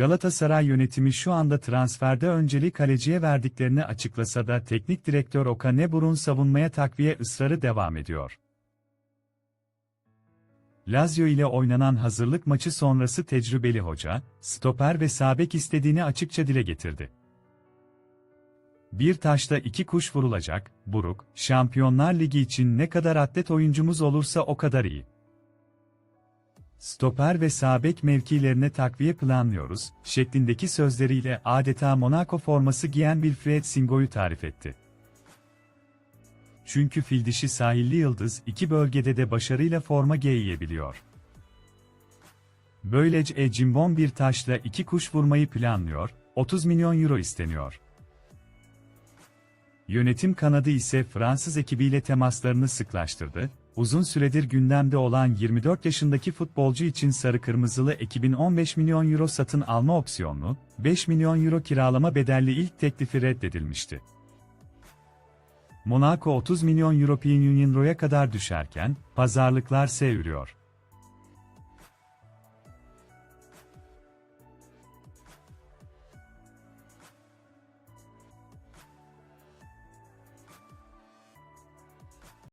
Galatasaray yönetimi şu anda transferde önceliği kaleciye verdiklerini açıklasa da teknik direktör Okan Buruk'un savunmaya takviye ısrarı devam ediyor. Lazio ile oynanan hazırlık maçı sonrası tecrübeli hoca, stoper ve sabek istediğini açıkça dile getirdi. Bir taşta iki kuş vurulacak, Buruk, Şampiyonlar Ligi için ne kadar atlet oyuncumuz olursa o kadar iyi. Stoper ve sabek mevkilerine takviye planlıyoruz, şeklindeki sözleriyle adeta Monaco forması giyen Wilfried Singo'yu tarif etti. Çünkü fildişi sahilli yıldız iki bölgede de başarıyla forma giyebiliyor. Böylece cimbom bir taşla iki kuş vurmayı planlıyor, 30 milyon euro isteniyor. Yönetim kanadı ise Fransız ekibiyle temaslarını sıklaştırdı. Uzun süredir gündemde olan 24 yaşındaki futbolcu için sarı kırmızılı ekibin 15 milyon euro satın alma opsiyonlu, 5 milyon euro kiralama bedelli ilk teklifi reddedilmişti. Monaco 30 milyon European Union Euro'ya kadar düşerken, pazarlıklar seyrediyor.